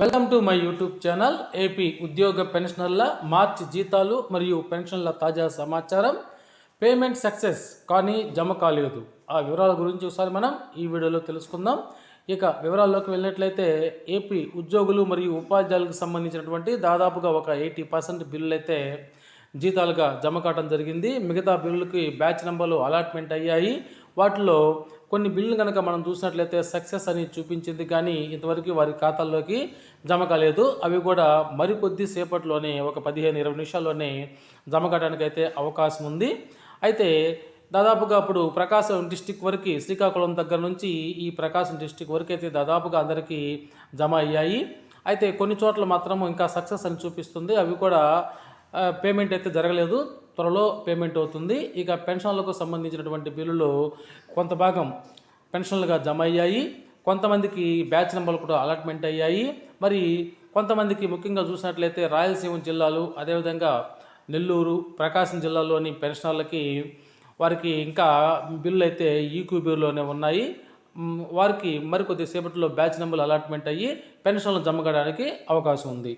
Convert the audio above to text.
Welcome to my YouTube channel AP ఉద్యోగ పెన్షనర్ల మార్చి జీతాలు మరియు పెన్షన్ల తాజా సమాచారం. పేమెంట్ సక్సెస్ కానీ జమ కాలేదు. ఆ వివరాల గురించి ఒకసారి మనం ఈ వీడియోలో తెలుసుకుందాం. ఇక వివరాల్లోకి వెళ్ళినట్లయితే ఏపీ ఉద్యోగులు మరియు ఉపాధ్యాయులకు సంబంధించినటువంటి దాదాపుగా ఒక ఎయిటీ పర్సెంట్ బిల్లులు అయితే జీతాలుగా జమ కావడం జరిగింది. మిగతా బిల్లులకి బ్యాచ్ నెంబర్లు అలాట్మెంట్ అయ్యాయి. వాటిలో కొన్ని బిల్లులు కనుక మనం చూసినట్లయితే సక్సెస్ అని చూపించింది కానీ ఇంతవరకు వారి ఖాతాల్లోకి జమ కాలేదు. అవి కూడా మరికొద్ది సేపట్లోనే ఒక పదిహేను ఇరవై నిమిషాల్లోనే జమ కావడానికి అయితే అవకాశం ఉంది. అయితే దాదాపుగా అప్పుడు ప్రకాశం డిస్టిక్ వరకు శ్రీకాకుళం దగ్గర నుంచి ఈ ప్రకాశం డిస్టిక్ వరకు అయితే దాదాపుగా అందరికీ జమ అయ్యాయి. అయితే కొన్ని చోట్ల మాత్రం ఇంకా సక్సెస్ అని చూపిస్తుంది. అవి కూడా పేమెంట్ అయితే జరగలేదు. త్వరలో పేమెంట్ అవుతుంది. ఇక పెన్షన్లకు సంబంధించినటువంటి బిల్లులు కొంత భాగం పెన్షన్లుగా జమ అయ్యాయి. కొంతమందికి బ్యాచ్ నెంబర్లు కూడా అలాట్మెంట్ అయ్యాయి. మరి కొంతమందికి ముఖ్యంగా చూసినట్లయితే రాయలసీమ జిల్లాలు అదేవిధంగా నెల్లూరు ప్రకాశం జిల్లాలోని పెన్షనర్లకి వారికి ఇంకా బిల్లు అయితే ఈక్యూబీలోనే ఉన్నాయి. వారికి మరికొద్ది సేపట్లో బ్యాచ్ నెంబర్లు అలాట్మెంట్ అయ్యి పెన్షన్లు జమ కావడానికి అవకాశం ఉంది.